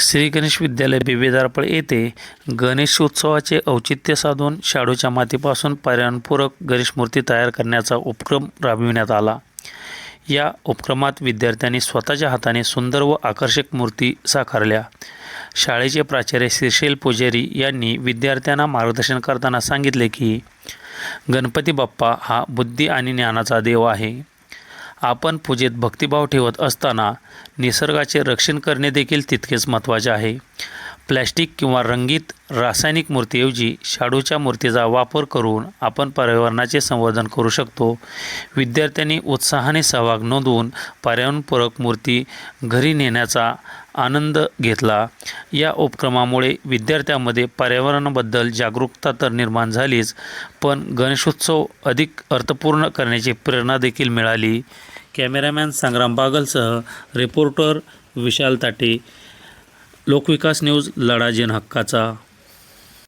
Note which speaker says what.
Speaker 1: श्री गणेश विद्यालय बिबेदारपळ येथे गणेशोत्सवाचे औचित्य साधून शाडूच्या मातीपासून पर्यावरणपूरक गणेश मूर्ती तयार करण्याचा उपक्रम राबविण्यात आला. या उपक्रमात विद्यार्थ्यांनी स्वतःच्या हाताने सुंदर व आकर्षक मूर्ती साकारल्या. शाळेचे प्राचार्य श्रीशैल पुजारी यांनी विद्यार्थ्यांना मार्गदर्शन करताना सांगितले की गणपती बाप्पा हा बुद्धी आणि ज्ञानाचा देव आहे. आपण पूजेत भक्तिभाव ठेवत असताना निसर्गाचे रक्षण करणे देखील तितकेच महत्त्वाचे आहे. प्लॅस्टिक किंवा रंगीत रासायनिक मूर्तीऐवजी शाडूच्या मूर्तीचा वापर करून आपण पर्यावरणाचे संवर्धन करू शकतो. विद्यार्थ्यांनी उत्साहाने सहभाग नोंदवून पर्यावरणपूरक मूर्ती घरी नेण्याचा आनंद घेतला. या उपक्रमामुळे विद्यार्थ्यांमध्ये पर्यावरणाबद्दल जागरूकता तर निर्माण झालीच पण गणेशोत्सव अधिक अर्थपूर्ण करण्याची प्रेरणा देखील मिळाली. कॅमेरामॅन संग्राम बागलसह रिपोर्टर विशाल ताटे. लोकविकास न्यूज लढा जिन हक्काचा